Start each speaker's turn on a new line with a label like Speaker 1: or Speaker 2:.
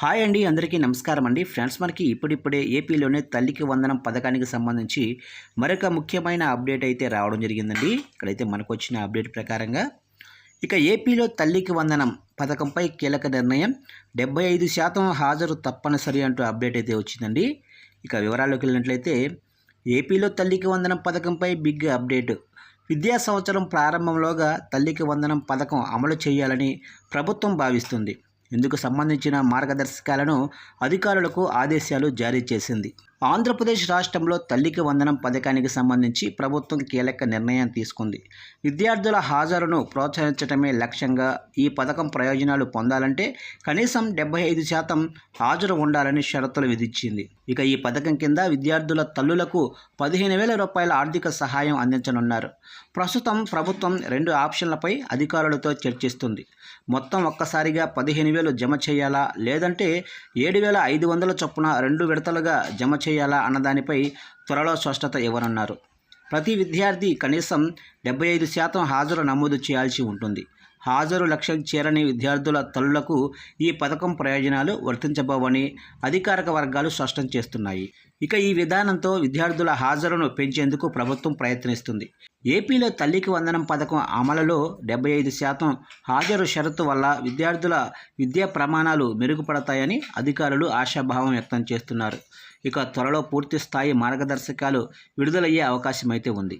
Speaker 1: Hi అండి అందరికీ నమస్కారం అండి. ఫ్రెండ్స్ మనకి ఇప్పుడిప్పుడే ఏపీలోనే తల్లికి వందనం పథకానికి సంబంధించి మరొక ముఖ్యమైన అప్డేట్ అయితే రావడం జరిగిందండి. ఇక్కడైతే మనకు వచ్చిన అప్డేట్ ప్రకారంగా ఇక ఏపీలో తల్లికి వందనం పథకంపై కీలక నిర్ణయం. డెబ్బై ఐదు శాతం హాజరు తప్పనిసరి అంటూ అప్డేట్ అయితే వచ్చిందండి. ఇక వివరాల్లోకి వెళ్ళినట్లయితే ఏపీలో తల్లికి వందనం పథకంపై బిగ్ అప్డేట్. విద్యా సంవత్సరం ప్రారంభంలోగా తల్లికి వందనం పథకం అమలు చేయాలని ప్రభుత్వం భావిస్తుంది. ఇందుకు సంబంధించిన మార్గదర్శకాలను అధికారులకు ఆదేశాలు జారీ చేసింది. ఆంధ్రప్రదేశ్ రాష్ట్రంలో తల్లికి వందనం పథకానికి సంబంధించి ప్రభుత్వం కీలక నిర్ణయం తీసుకుంది. విద్యార్థుల హాజరును ప్రోత్సహించడమే లక్ష్యంగా ఈ పథకం ప్రయోజనాలు పొందాలంటే కనీసం డెబ్బై ఐదు శాతం హాజరు ఉండాలని షరతులు విధించింది. ఇక ఈ పథకం కింద విద్యార్థుల తల్లులకు పదిహేను వేల రూపాయల ఆర్థిక సహాయం అందించనున్నారు. ప్రస్తుతం ప్రభుత్వం రెండు ఆప్షన్లపై అధికారులతో చర్చిస్తుంది. మొత్తం ఒక్కసారిగా పదిహేను వేలు జమ చేయాలా? లేదంటే ఏడు వేల ఐదు వందల చొప్పున రెండు విడతలుగా జమ చేయాలా అన్నదానిపై త్వరలో స్పష్టత ఇవ్వనున్నారు. ప్రతి విద్యార్థి కనీసం డెబ్బై ఐదు శాతం హాజరు నమోదు చేయాల్సి ఉంటుంది. హాజరు లక్ష్యం చేరని విద్యార్థుల తల్లులకు ఈ పథకం ప్రయోజనాలు వర్తించబోవని అధికారిక వర్గాలు స్పష్టం చేస్తున్నాయి. ఇక ఈ విధానంతో విద్యార్థుల హాజరును పెంచేందుకు ప్రభుత్వం ప్రయత్నిస్తుంది. ఏపీలో తల్లికి వందనం పథకం అమలులో డెబ్బై ఐదు శాతం హాజరు షరతు వల్ల విద్యార్థుల విద్యా ప్రమాణాలు మెరుగుపడతాయని అధికారులు ఆశాభావం వ్యక్తం చేస్తున్నారు. ఇక త్వరలో పూర్తి స్థాయి మార్గదర్శకాలు విడుదలయ్యే అవకాశం అయితే ఉంది.